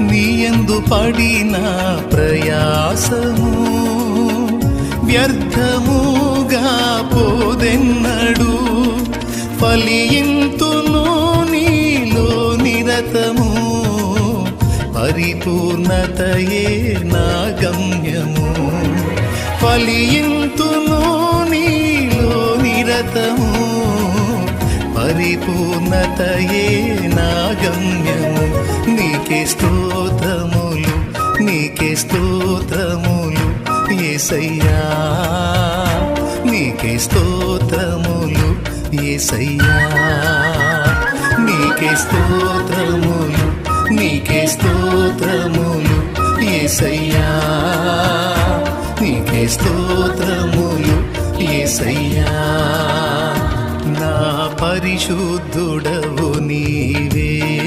నీయందు పడిన ప్రయాసము వ్యర్థముగా పోదెన్నడు. ఫలియింతును నీలో నిరతము పరిపూర్ణతయే నా గమ్యము. ఫలియింతును నీలో నిరతము పరిపూర్ణతయే నా గమ్యము స్తోత్రములు ఏసయ్యా. నీకే స్తోత్రములు ఏసయ్యా. నీకే స్తోత్రములు నీకే స్తోత్రములు ఏసయ్యా. నీకే స్తోత్రములు ఏసయ్యా. నా పరిశుద్ధుడవు నీవే.